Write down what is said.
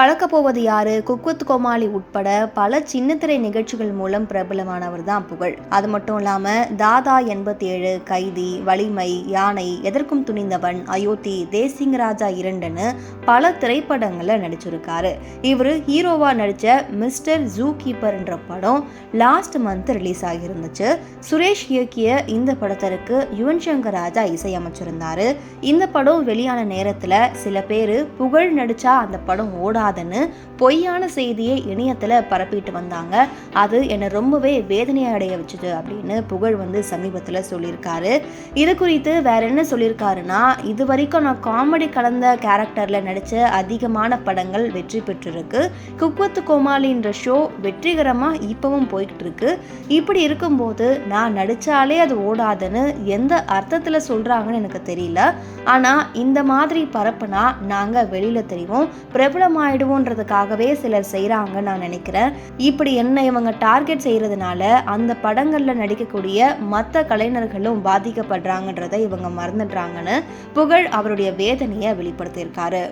கலக்கப்போவது யாரு? குக்வத் கோமாளி உட்பட பல சின்னத்திரை நிகழ்ச்சிகள் மூலம் பிரபலமானவர் தான் புகழ். அது மட்டும் இல்லாம தாதா எண்பத்தி ஏழு கைதி வலிமை யானை எதற்கும் துணிந்தவன் அயோத்தி தேசிங் ராஜா இரண்டுன்னு பல திரைப்படங்களில் நடிச்சிருக்காரு. இவர் ஹீரோவா நடிச்ச மிஸ்டர் ஜூ கீப்பர்ன்ற படம் லாஸ்ட் மந்த் ரிலீஸ் ஆகியிருந்துச்சு. சுரேஷ் இயக்கிய இந்த படத்திற்கு யுவன் சங்கர் ராஜா இசையமைச்சிருந்தாரு. இந்த படம் வெளியான நேரத்தில் சில பேர் புகழ் நடிச்சா அந்த படம் கூடாதுன்னு பொய்யான செய்தியை இணையத்தில் பரப்பிட்டு வந்தாங்க. அது என்னை ரொம்பவே வேதனை அடைய வச்சுது அப்படின்னு புகழ் வந்து சமீபத்தில் சொல்லியிருக்காரு. இது குறித்து வேற என்ன சொல்லியிருக்காருன்னா இது வரைக்கும் நான் காமெடி கலந்த கேரக்டரில் நடித்த அதிகமான படங்கள் வெற்றி பெற்றிருக்கு. குக்வத்து கோமாளின்ற ஷோ வெற்றிகரமாக இப்போவும் போய்கிட்டு இருக்கு இப்படி இருக்கும்போது நான் நடித்தாலே அது ஓடாதுன்னு எந்த அர்த்தத்தில் சொல்கிறாங்கன்னு எனக்கு தெரியல. ஆனால் இந்த மாதிரி பரப்புனா நாங்கள் வெளியில் தெரியும் தெரிவோம் பிரபலமாயிடுவோன்றதுக்காகவே சிலர் செய்கிறாங்க நான் நினைக்கிறேன். இப்படி என்ன இவங்க டார்கெட் செய்கிறதுனால அந்த படங்களில் நடிக்கக்கூடிய மற்ற கலைஞர்களும் பாதிக்கப்படுறாங்கன்றதை இவங்க மறந்துடுறாங்கன்னு புகழ் அவருடைய வேதனையை வெளிப்படுத்தியிருக்காரு.